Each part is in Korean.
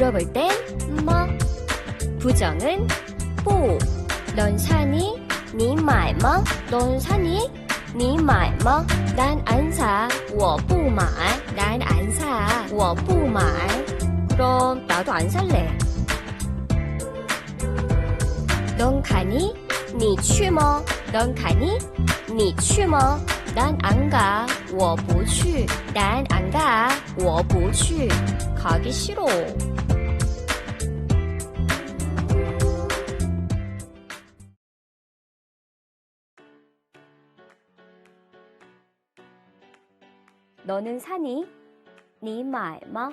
물어볼 땐 뭐? 부정은 뽀. 넌 사니? 니买吗? 넌 사니? 니买吗? 난 안 사. 我不买. 난 안 사. 我不买. 그럼 나도 안 살래. 넌 가니? 你去吗?넌 가니? 你去吗?난 안 가. 我不去. 난 안 가. 我不去. 가기 싫어. 너는 사니? 你买吗?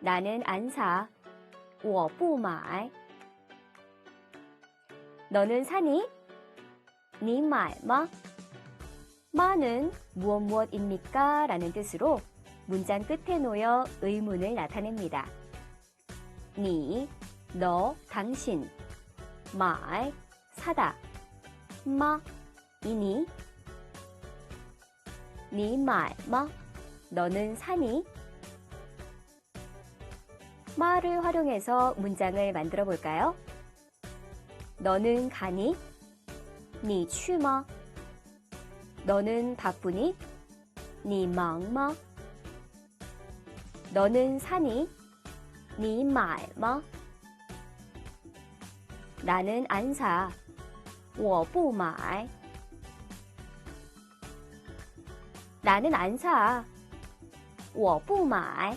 나는 안 사. 我不买. 너는 사니? 你买吗? 마는 무엇 무엇입니까? 라는 뜻으로 문장 끝에 놓여 의문을 나타냅니다. 니, 너, 당신, 말, 사다, 마, 이니, 니 말, 마, 너는 사니? 마를 활용해서 문장을 만들어 볼까요? 너는 가니? 你去吗? 너는 바쁘니? 你忙吗? 너는 사니? 你买吗? 나는 안 사. 我不买. 나는 안 사. 我不买.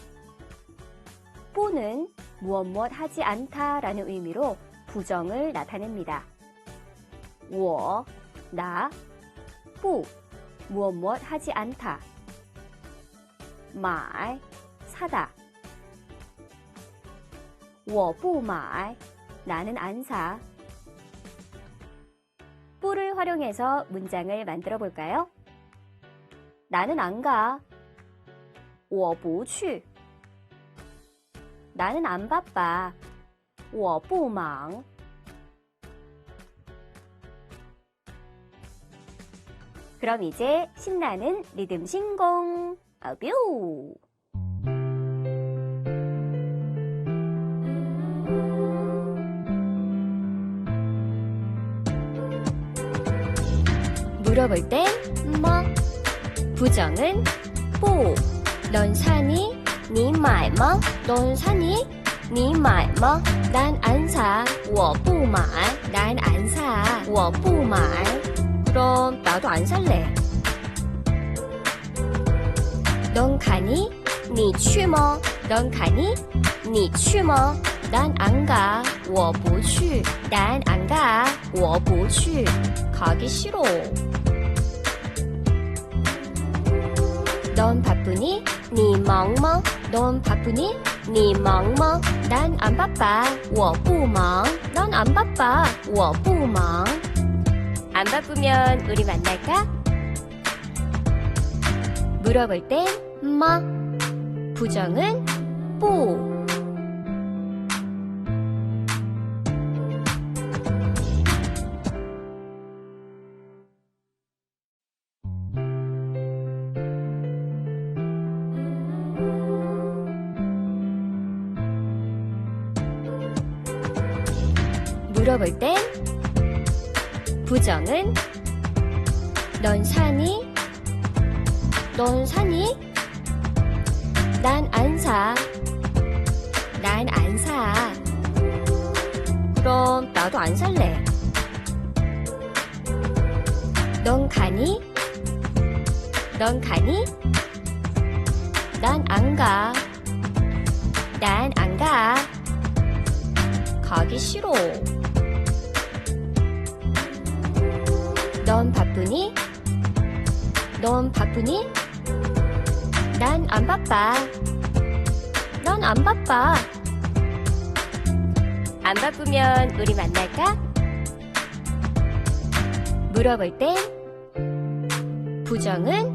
뿌는 무엇 무엇 하지 않다라는 의미로 부정을 나타냅니다. 我, 나, 不, 무엇 무엇 하지 않다. 买, 사다. 我不买, 나는 안 사. 뿌를 활용해서 문장을 만들어 볼까요? 나는 안 가. 我不去. 나는 안 바빠. 我不忙. 그럼 이제 신나는 리듬 신공. 아뷰! 물어볼 땐 뭐? 부정은 뽀. 넌 사니? 你买吗? 넌 사니? 你买吗? 난 안 사. 我不买. 난 안 사. 我不买. 그럼 나도 안 살래. 넌 가니? 你去吗? 넌 가니? 你去吗? 난 안 가. 我不去. 난 안 가. 我不去. 가기 싫어. 넌 바쁘니? 你忙吗? 넌 바쁘니? 你忙吗? 난 안 바빠. 我不忙. 넌 안 바빠. 我不忙. 안 바쁘면 우리 만날까? 물어볼 땐 뭐? 부정은 뽀. 물어볼 땐 부정은 넌 사니? 넌 사니? 난 안 사. 난 안 사. 그럼 나도 안 살래. 넌 가니? 넌 가니? 난 안 가. 난 안 가. 가기 싫어. 넌 바쁘니? 넌 바쁘니? 난 안 바빠. 넌 안 바빠. 안 바쁘면 우리 만날까? 물어볼 땐 부정은